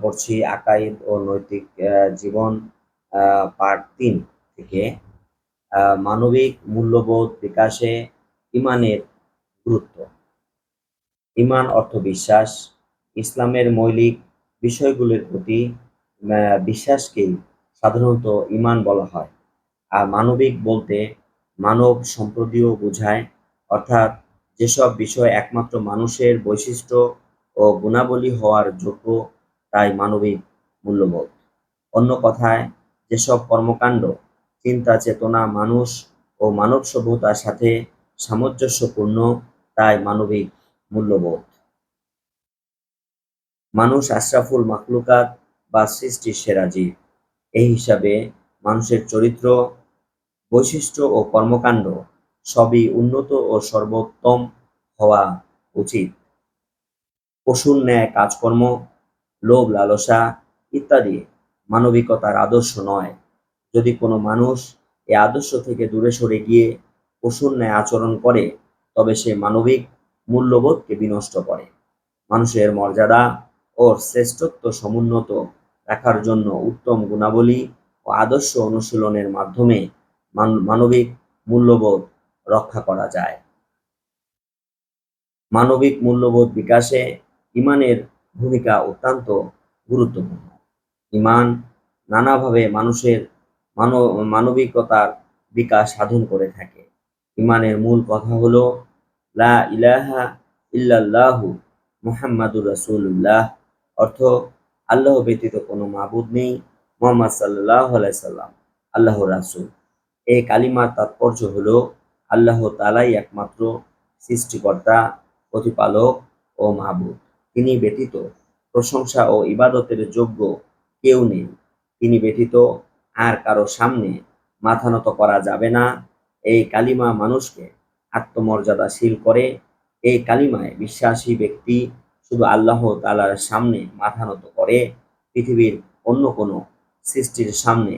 পড়ছি আকাইদ ও নৈতিক জীবন পার্ট তিন থেকে। মানবিক মূল্যবোধ বিকাশে ইমানের গুরুত্ব। ইমান অর্থ বিশ্বাস। ইসলামের মৌলিক বিষয়গুলির প্রতি বিশ্বাসকেই সাধারণত ইমান বলা হয়। আর মানবিক বলতে মানব সম্প্রদায় বোঝায়। অর্থাৎ যেসব বিষয় একমাত্র মানুষের বৈশিষ্ট্য ও গুণাবলী হওয়ার যোগ্য তাই মানবিক মূল্যবোধ। অন্য কথায়, যেসব কর্মকাণ্ড, চিন্তা, চেতনা, মানুষ ও মানব সভ্যতার সাথে সামঞ্জস্যপূর্ণ, তাই মানবিক মূল্যবোধ। মানুষ আশরাফুল মাকলুকাত বা সৃষ্টির সেরা জীব। এই হিসাবে মানুষের চরিত্র, বৈশিষ্ট্য ও কর্মকাণ্ড সবই উন্নত ও সর্বোত্তম হওয়া উচিত। পশুর ন্যায় কাজকর্ম লোভ, লালসা ইত্যাদি মানবিকতার আদর্শ নয়। যদি কোনো মানুষ এই আদর্শ থেকে দূরে সরে গিয়ে পশুর ন্যায় আচরণ করে, তবে সে মানবিক মূল্যবোধকে বিনষ্ট করে। মানুষের মর্যাদা ও শ্রেষ্ঠত্ব সমুন্নত রাখার জন্য উত্তম গুণাবলী ও আদর্শ অনুশীলনের মাধ্যমে মান- মানবিক মূল্যবোধ রক্ষা করা যায়। মানবিক মূল্যবোধ বিকাশে ইমানের ভূমিকা অত্যন্ত গুরুত্বপূর্ণ। ইমান নানাভাবে মানুষের মানব, মানবিকতার বিকাশ সাধন করে থাকে। ইমানের মূল কথা হলো, লা ইলাহা ইল্লাল্লাহু মুহাম্মাদুর রাসূলুল্লাহ। অর্থ, আল্লাহ ব্যতীত কোনো মাবুদ নেই, মোহাম্মদ আলাইহি সাল্লাম আল্লাহর রাসূল। এই কালিমার তাৎপর্য হলো, আল্লাহ তালাই একমাত্র সৃষ্টিকর্তা, প্রতিপালক ও মাহবুব তিনি ব্যতীত, প্রশংসা ও ইবাদতের যোগ্য কেউ নেই। তিনি ব্যতীত আর কারও সামনে মাথা নত করা যাবে না। এই কালিমা মানুষকে আত্মমর্যাদাশীল করে। এই কালিমায় বিশ্বাসী ব্যক্তি শুধু আল্লাহ তালার সামনে মাথা নত করে, পৃথিবীর অন্য কোনো সৃষ্টির সামনে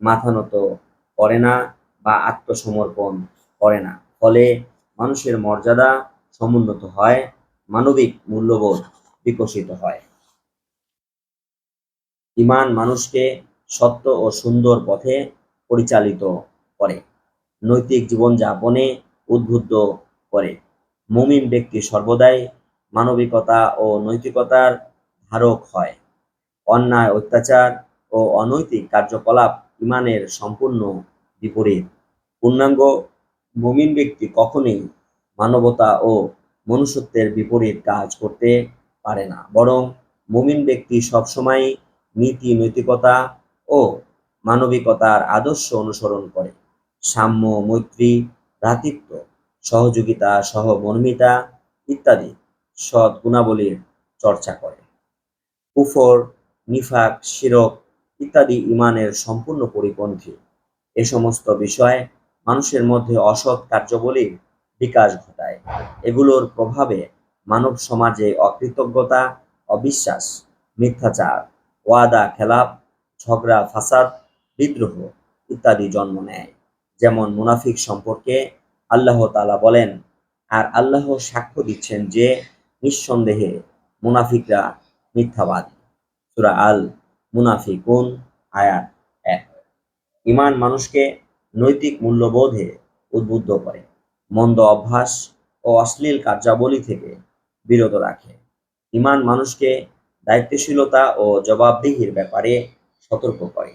মাথা নত করে না বা আত্মসমর্পণ করে না। ফলে মানুষের মর্যাদা সমুন্নত হয়, মানবিক মূল্যবোধ বিকশিত হয়। ইমান মানুষকে সত্য ও সুন্দর পথে পরিচালিত করে, নৈতিক জীবনযাপনে উদ্বুদ্ধ করে। মুমিন ব্যক্তি সর্বদাই মানবিকতা ও নৈতিকতার ধারক হয়। অন্যায়, অত্যাচার ও অনৈতিক কার্যকলাপ ইমানের সম্পূর্ণ বিপরীত। পূর্ণাঙ্গ মুমিন ব্যক্তি কখনোই মানবতা ও মনুষ্যত্বের বিপরীত কাজ করতে পারে না। বরং মুমিন ব্যক্তি সবসময় নীতি, নৈতিকতা ও মানবিকতার আদর্শ অনুসরণ করে। সাম্য, মৈত্রী, ভ্রাতৃত্ব, সহযোগিতা সহমর্মিতা ইত্যাদি সৎ গুণাবলীর চর্চা করে। কুফর, নিফাক, শিরক ইত্যাদি ইমানের সম্পূর্ণ পরিপন্থী। এ সমস্ত বিষয় মানুষের মধ্যে অসৎ কার্যবলীর বিকাশ ঘটায়। এগুলোর প্রভাবে মানব সমাজে অকৃতজ্ঞতা, অবিশ্বাস, মিথ্যাচার, ওয়াদা, খেলাপ, ঝগড়া, ফাসাদ, বিদ্রোহ ইত্যাদি জন্ম নেয়। যেমন মুনাফিক সম্পর্কে আল্লাহ তাআলা বলেন, আর আল্লাহ সাক্ষ্য দিচ্ছেন যে নিঃসন্দেহে মুনাফিকরা মিথ্যাবাদী। সুরা আল মুনাফিকুন, আয়াত এক। ইমান মানুষকে নৈতিক মূল্যবোধে উদ্বুদ্ধ করে। মন্দ অভ্যাস ও অশ্লীল কার্যাবলী থেকে বিরত রাখে। ইমান মানুষকে দায়িত্বশীলতা ও জবাবদিহির ব্যাপারে সতর্ক করে।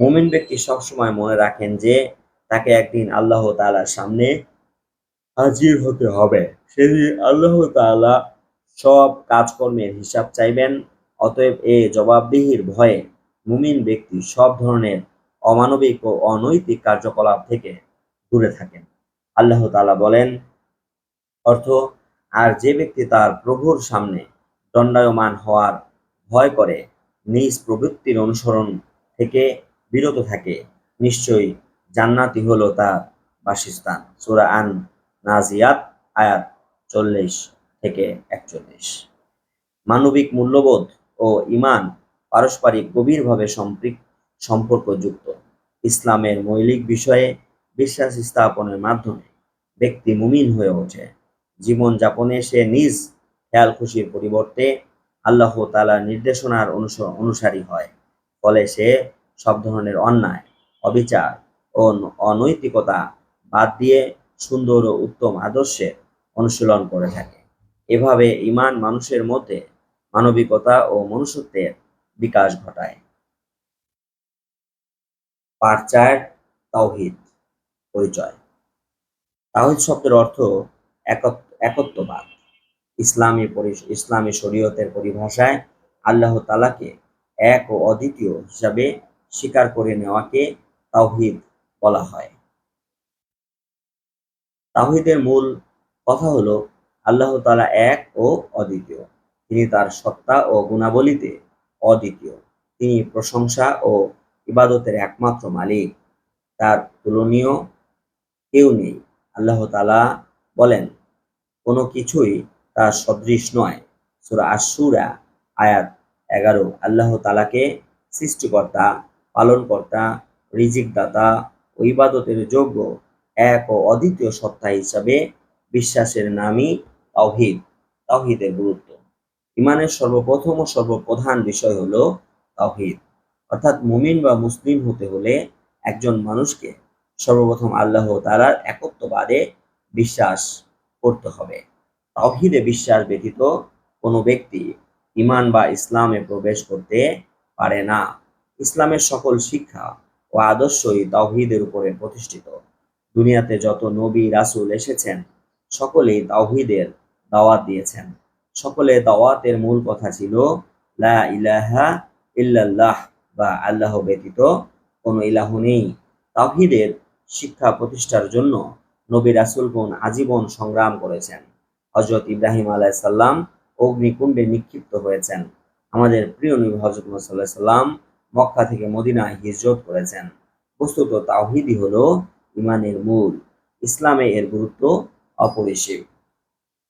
মুমিন ব্যক্তি সবসময় মনে রাখেন যে, তাকে একদিন আল্লাহ তাআলার সামনে হাজির হতে হবে। সেদিন আল্লাহ তাআলা সব কাজকর্মের হিসাব চাইবেন, অতএব এ জবাবদিহির ভয়ে মুমিন ব্যক্তি সব ধরনের অমানবিক ও অনৈতিক কার্যকলাপ থেকে দূরে থাকেন। আল্লাহ তাআলা বলেন, অর্থ আর যে ব্যক্তি তার প্রভুর সামনে দণ্ডায়মান হওয়ার ভয় করে, নিজ প্রবৃত্তির অনুসরণ থেকে বিরত থাকে, নিশ্চয়ই জান্নাতি হলো তার বাসস্থান। সুরা আন নাজিয়াত আয়াত চল্লিশ থেকে একচল্লিশ। মানবিক মূল্যবোধ ও ইমান পারস্পরিক গভীরভাবে সম্পৃক, সম্পর্কযুক্ত। ইসলামের মৌলিক বিষয়ে বিশ্বাস স্থাপনের মাধ্যমে ব্যক্তি মুমিন হয়ে ওঠে। জীবনযাপনে সে নিজ খেয়াল খুশির পরিবর্তে আল্লাহ তালার নির্দেশনার অনুসারী হয়। ফলে সে সব ধরনের অন্যায়, অবিচার ও অনৈতিকতা বাদ দিয়ে সুন্দর ও উত্তম আদর্শের অনুশীলন করে থাকে। এভাবে ইমান মানুষের মধ্যে মানবিকতা ও মনুষ্যত্বের বিকাশ ঘটায়। পার্ট চার তাওহিদ, পরিচয়। তাওহিদ শব্দের অর্থ একত- একত্ববাদ। ইসলামী ইসলামী শরীয়তের পরিভাষায় আল্লাহ তালাকে এক ও অদ্বিতীয় হিসাবে স্বীকার করে নেওয়াকে তাওহিদ বলা হয়। তাওহিদের মূল কথা হলো আল্লাহ তালা এক ও অদ্বিতীয়। তিনি তার সত্তা ও গুণাবলীতে অদ্বিতীয়। তিনি প্রশংসা ও ইবাদতের একমাত্র মালিক। তার তুলনীয় কেউ নেই। আল্লাহ তাআলা বলেন কোনো কিছুই তার সদৃশ নয়। সূরা আশ-শূরা আয়াত এগারো। আল্লাহ তালাকে সৃষ্টিকর্তা, পালনকর্তা রিজিক দাতা ও ইবাদতের যোগ্য এক ও অদ্বিতীয় সত্তা হিসাবে বিশ্বাসের নামই তাওহীদ। তাওহীদের গুরুত্ব। ইমানের সর্বপ্রথম ও সর্বপ্রধান বিষয় হলো তাওহীদ। অর্থাৎ মুমিন বা মুসলিম হতে হলে একজন মানুষকে সর্বপ্রথম আল্লাহ তালার একত্ববাদে বিশ্বাস করতে হবে। তাওহীদে বিশ্বাস ব্যতীত কোনো ব্যক্তি ইমান বা ইসলামে প্রবেশ করতে পারে না। ইসলামের সকল শিক্ষা ও আদর্শই তাওহীদের উপরে প্রতিষ্ঠিত। দুনিয়াতে যত নবী, রাসূল এসেছেন, সকলেই তাওহিদের দাওয়াত দিয়েছেন। সকলে দাওয়াতের মূল কথা ছিল লা ইলাহা ইল্লাল্লাহ বা আল্লাহ ব্যতীত কোনো ইলাহ নেই। তাওহীদের শিক্ষা প্রতিষ্ঠার জন্য নবী রাসূলগণ আজীবন সংগ্রাম করেছেন। হযরত ইব্রাহিম আলাইহিস সালাম অগ্নিকুণ্ডে নিক্ষিপ্ত হয়েছেন। আমাদের প্রিয় নবী হযরত মুহাম্মদ সাল্লাম মক্কা থেকে মদিনায় হিজরত করেছেন। বস্তুত তাওহীদই হলো ইমানের মূল। ইসলামে এর গুরুত্ব অপরিসীম।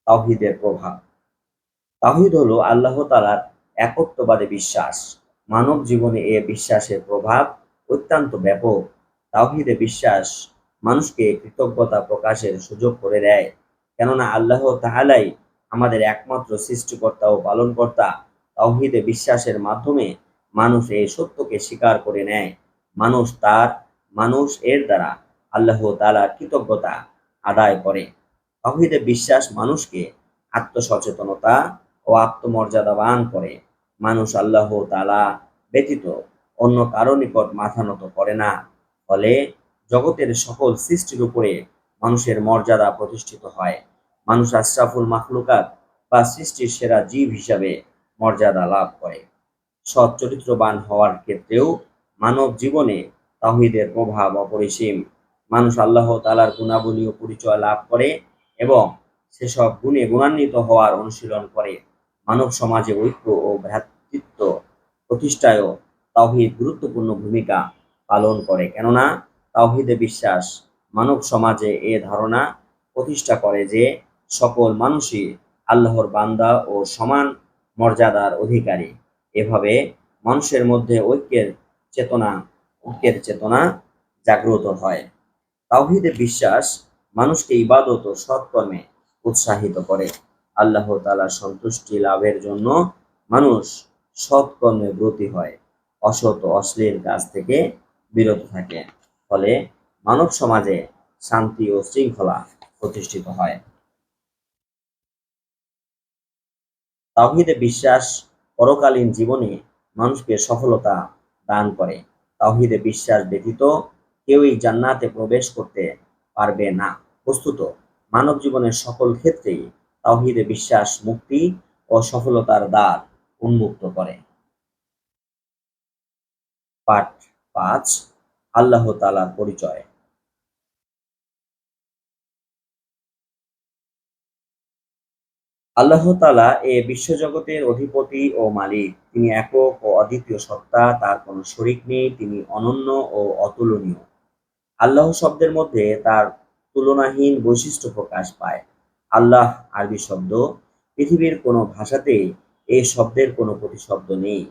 তাওহীদের প্রভাব। তাওহীদ হলো আল্লাহ তাআলার একত্ববাদে বিশ্বাস। মানব জীবনে এ বিশ্বাসের প্রভাব অত্যন্ত ব্যাপক। তাওহীদে বিশ্বাস মানুষকে কৃতজ্ঞতা প্রকাশের সুযোগ করে দেয়। কেননা আল্লাহ তাহালাই আমাদের একমাত্র সৃষ্টিকর্তা ও পালনকর্তা। তাওহীদে বিশ্বাসের মাধ্যমে মানুষ এই সত্যকে স্বীকার করে নেয়। মানুষ তার, মানুষ এর দ্বারা আল্লাহ তাআলার কৃতজ্ঞতা আদায় করে। তাওহীদে বিশ্বাস মানুষকে আত্মসচেতনতা ও আত্মমর্যাদাবান করে। মানুষ আল্লাহ তাআলা ব্যতীত অন্য কারও নিকট মাথা নত করে না। ফলে জগতের সকল সৃষ্টির উপরে মানুষের মর্যাদা প্রতিষ্ঠিত হয়। মানুষ আশরাফুল মাখলুকাত বা সৃষ্টির সেরা জীব হিসাবে মর্যাদা লাভ করে। সৎ চরিত্রবান হওয়ার ক্ষেত্রেও মানব জীবনে তাওহীদের প্রভাব অপরিসীম। মানুষ আল্লাহ তালার গুণাবলী ও পরিচয় লাভ করে এবং সেসব গুণে গুণান্বিত হওয়ার অনুশীলন করে। মানব সমাজে ঐক্য ও ভ্রাতৃত্ব প্রতিষ্ঠায়ও তাওহীদ গুরুত্বপূর্ণ ভূমিকা পালন করে। কেননা তাওহীদে বিশ্বাস। মানব সমাজে এ ধারণা প্রতিষ্ঠা করে যে সকল মানুষই আল্লাহর বান্দা ও সমান মর্যাদার অধিকারী। এভাবে মানুষের মধ্যে ঐক্যের চেতনা ঐক্যের চেতনা জাগ্রত হয়। তাওহীদে বিশ্বাস মানুষকে ইবাদত ও সৎকর্মে উৎসাহিত করে। আল্লাহ তালা সন্তুষ্টি লাভের জন্য মানুষ সৎকর্মে ব্রতী হয়, অসৎ অশ্লীল কাজ থেকে বিরত থাকে। ফলে মানব সমাজে শান্তি ও শৃঙ্খলা প্রতিষ্ঠিত হয়। তাওহীদে বিশ্বাস পরকালীন জীবনে মানুষকে সফলতা দান করে। তাওহীদে বিশ্বাস ব্যতীত কেউই জান্নাতে প্রবেশ করতে পারবে না। বস্তুত, মানব জীবনের সকল ক্ষেত্রেই তাওহীদে বিশ্বাস মুক্তি ও সফলতার দ্বার উন্মুক্ত করে। পাঠ পাঁচ আল্লাহ তাআলার পরিচয়। আল্লাহ তাআলা এ বিশ্বজগতের অধিপতি ও মালিক। তিনি একক ও অদ্বিতীয় সত্তা, তার কোনো শরিক নেই, তিনি অনন্য ও অতুলনীয়। আল্লাহ শব্দের মধ্যে তার তুলনাহীন বৈশিষ্ট্য প্রকাশ পায়। আল্লাহ আরবি শব্দ, পৃথিবীর কোনো ভাষাতেই এই শব্দের কোনো প্রতিশব্দ নেই।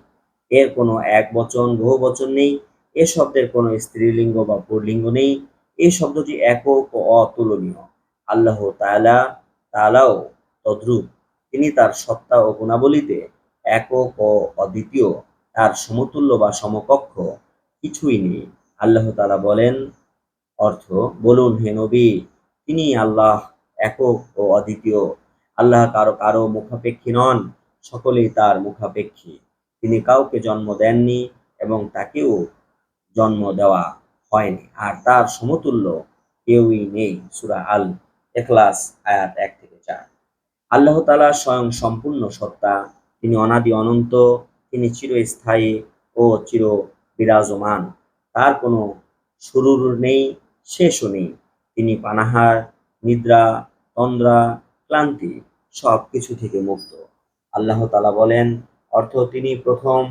এর কোনো এক বচন বহু বচন নেই এ শব্দের কোনো স্ত্রীলিঙ্গ বা পুরলিঙ্গ নেই। এই শব্দটি একক ও অতুলনীয়। আল্লাহ তাআলা তালাও তদ্রূপ। তিনি তার সত্তা ও গুণাবলীতে একক ও অদ্বিতীয়, তার সমতুল্য বা সমকক্ষ কিছুই নেই। আল্লাহ তালা বলেন, অর্থ, বলুন, হে নবী, তিনি আল্লাহ একক ও অদ্বিতীয়। আল্লাহ কারও কারও মুখাপেক্ষী নন, সকলেই তার মুখাপেক্ষী। তিনি কাউকে জন্ম দেননি এবং তাকেও জন্ম দেওয়া হয়নি। আর তার সমতুল্য কেউই নেই। সুরা আল এখলাস আয়াত এক থেকে চার। আল্লাহ তালা স্বয়ং সম্পূর্ণ সত্তা। তিনি অনাদি অনন্ত। তিনি চিরস্থায়ী ও চির বিরাজমান তার কোনো শুরুর নেই, শেষও নেই। তিনি পানাহার, নিদ্রা, তন্দ্রা, ক্লান্তি সব কিছু থেকে মুক্ত। আল্লাহ তালা বলেন, অর্থ তিনি প্রথম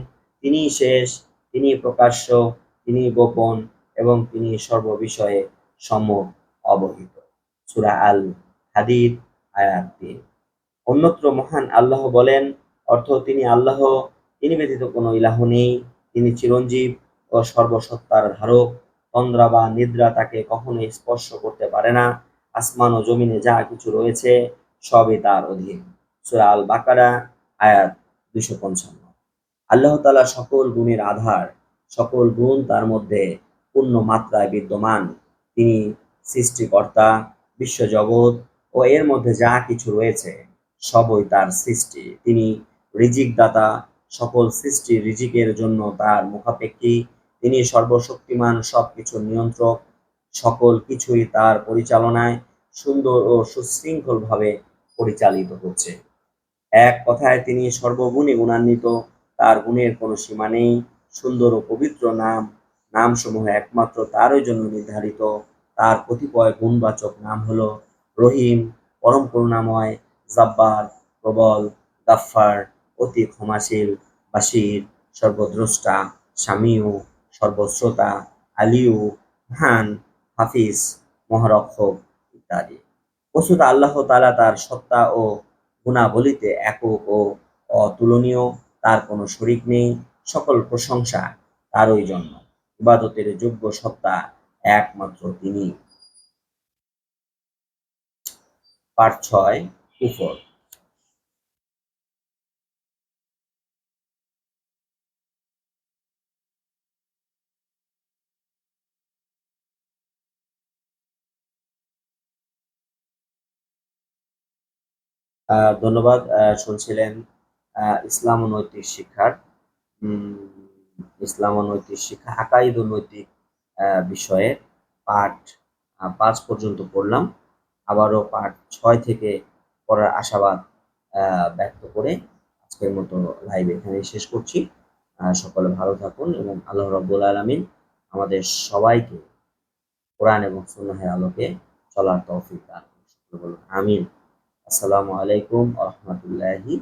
তিনি শেষ তিনি প্রকাশ্য। তিনি গোপন এবং তিনি সর্ববিষয়ে সম্যক অবহিত। সুরা আল হাদিদ, আয়াত অন্যত্র মহান আল্লাহ বলেন, অর্থ তিনি আল্লাহ, তিনি ব্যতীত কোনো ইলাহ নেই। তিনি চিরঞ্জীব ও সর্বসত্তার ধারক। তন্দ্রা বা নিদ্রা তাকে কখনোই স্পর্শ করতে পারে না। আসমান ও জমিনে যা কিছু রয়েছে, সবই তার অধীন। সুরা আল বাকারা, আয়াত দুশো পঞ্চান্ন। আল্লাহ তালা সকল গুণের আধার সকল গুণ তার মধ্যে পূর্ণ মাত্রায় বিদ্যমান। তিনি সৃষ্টিকর্তা, বিশ্বজগৎ ও এর মধ্যে যা কিছু রয়েছে, সবই তার সৃষ্টি। তিনি রিজিক দাতা সকল সৃষ্টি রিজিকের জন্য তার মুখাপেক্ষী। তিনি সর্বশক্তিমান সব কিছুর নিয়ন্ত্রক, সকল কিছুই তার পরিচালনায় সুন্দর ও সুশৃঙ্খলভাবে পরিচালিত হচ্ছে। এক কথায় তিনি সর্বগুণে গুণান্বিত, তার গুণের কোনো সীমা নেই। সুন্দর ও পবিত্র নাম, নামসমূহ একমাত্র তারই জন্য নির্ধারিত। তার কতিপয় গুণবাচক নাম হল রহিম, পরম করুণাময়, জাব্বার, প্রবল, গাফফার, অতি ক্ষমাশীল, বাসির, সর্বদ্রষ্টা, স্বামীও, সর্বশ্রোতা, আলিউ হান হাফিজ, মহারক্ষক ইত্যাদি। বস্তুত আল্লাহ তালা তার সত্তা ও গুণাবলিতে একক ও অতুলনীয়, তার কোনো শরিক নেই। সকল প্রশংসা তারই জন্য। ইবাদতের যোগ্য সত্তা একমাত্র তিনি। পাঠ ছয়, কুফর। ধন্যবাদ শুনছিলেন ইসলাম নৈতিক শিক্ষার ইসলাম নৈতিক শিক্ষা, আকাইদ ও নৈতিক বিষয়ে পাঠ পাঁচ পর্যন্ত পড়লাম। আবারও পাঠ ছয় থেকে পড়ার আশাবাদ ব্যক্ত করে আজকের মতো লাইভ এখানে শেষ করছি। সকলে ভালো থাকুন এবং আল্লাহ রব্বুল আলমিন আমাদের সবাইকে কোরআন এবং সুন্নাহের আলোকে চলার তৌফিক দান আমিন। আসসালামু আলাইকুম রহমতুল্লাহি